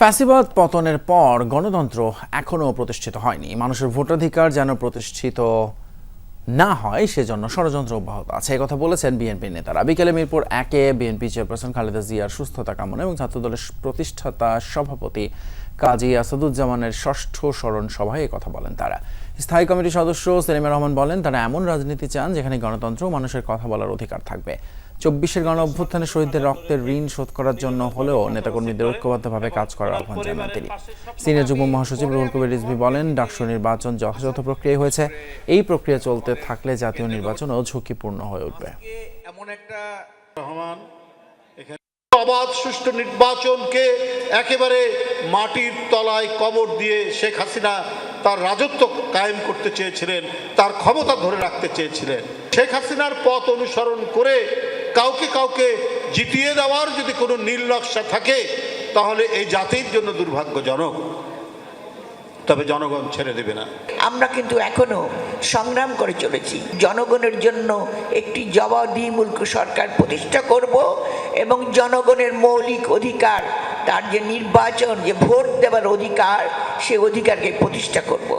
ফ্যাসিবাদ পতনের পর গণতন্ত্র এখনও প্রতিষ্ঠিত হয়নি। মানুষের ভোটাধিকার যেন প্রতিষ্ঠিত না হয়, সেজন্য ষড়যন্ত্র অব্যাহত আছে। কথা বলেছেন বিএনপি নেতারা। বিকেলে মিরপুর একে বিএনপি চেয়ারপারসন খালেদা জিয়ার সুস্থতা কামনা এবং ছাত্রদলের প্রতিষ্ঠাতা সভাপতি কাজী আসাদুজ্জামানের ষষ্ঠ স্মরণ সভায় কথা বলেন তারা। স্থায়ী কমিটির সদস্য সেলিমা রহমান বলেন, তারা এমন রাজনীতি চান যেখানে গণতন্ত্র মানুষের কথা বলার অধিকার থাকবে। চব্বিশের গণ অভ্যুত্থানে শহীদদের রক্তের ঋণ শোধ করার জন্য হলেও নেতাকর্মীদের ঐক্যবদ্ধভাবে কাজ করার আহ্বান জানান তিনি। সিনিয়র যুগ্ম মহাসচিব রুহুল কবির রিজভি বলেন, ডাকসু নির্বাচন যথাযথ প্রক্রিয়া হয়েছে। এই প্রক্রিয়া চলতে থাকলে জাতীয় নির্বাচনও ঝুঁকিপূর্ণ হয়ে উঠবে। এমন একটা অবাধ সুষ্ঠু নির্বাচনকে একেবারে মাটির তলায় কবর দিয়ে শেখ হাসিনা তার রাজত্ব কায়েম করতে চেয়েছিলেন, তার ক্ষমতা ধরে রাখতে চেয়েছিলেন। শেখ হাসিনার পথ অনুসরণ করে কাউকে কাউকে জিতিয়ে দেওয়ার যদি কোনো নকশা থাকে, তাহলে এই জাতির জন্য দুর্ভাগ্যজনক। তবে জনগণ ছেড়ে দেবে না। আমরা কিন্তু এখনও সংগ্রাম করে চলেছি। জনগণের জন্য একটি জবাবদিহিমূলক সরকার প্রতিষ্ঠা করব এবং জনগণের মৌলিক অধিকার তার যে নির্বাচন যে ভোট দেওয়ার অধিকার সে অধিকারকে প্রতিষ্ঠা করব।